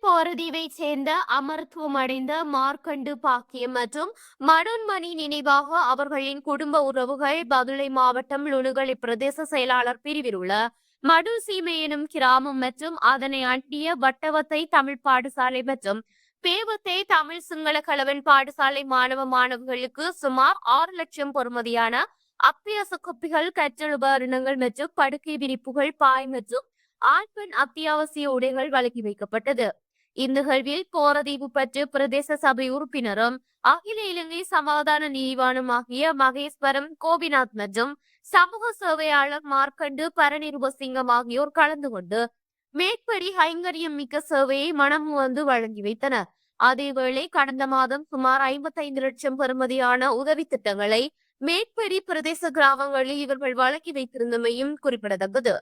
போரதீவை சேர்ந்த அமர்த்துவம் அடைந்த மார்க்கண்டு பாக்கியம் மற்றும் மனோன்மணி நினைவாக அவர்களின் குடும்ப உறவுகள் பதுளை மாவட்டம் லுணுகலை பிரதேச செயலாளர் பிரிவில் உள்ள மடு சீமை எனும் கிராமம் மற்றும் அதனை அண்டிய வட்டவத்தை தமிழ் பாடசாலை மற்றும் பேவத்தை தமிழ் சிங்கள கலவன் பாடசாலை மாணவ மாணவர்களுக்கு சுமார் ஆறு லட்சம் பொறுமதியான அப்பியாச குப்பிகள் கற்றல் உபகரணங்கள் மற்றும் படுக்கை விரிப்புகள் பாய் மற்றும் ஆண் பெண் அத்தியாவசிய உடைகள் வழங்கி வைக்கப்பட்டது. இந்நிகழ்வில் போரதீவு பற்று பிரதேச சபை உறுப்பினரும் அகில இலங்கை சமாதான நீதிவானும் ஆகிய மகேஸ்வரம் கோபிநாத் மற்றும் சமூக சேவையாளர் மார்க்கண்டு பரநிருபசிங்கம் ஆகியோர் கலந்து கொண்டு மேற்படி கைங்கரியம் மிக்க சேவையை மனம் வந்து வழங்கி வைத்தனர். அதேவேளை கடந்த மாதம் சுமார் ஐம்பத்தைந்து லட்சம் பெறுமதியான உதவி திட்டங்களை மேற்படி பிரதேச கிராமங்களில் இவர்கள் வழங்கி வைத்திருந்தமையும் குறிப்பிடத்தக்கது.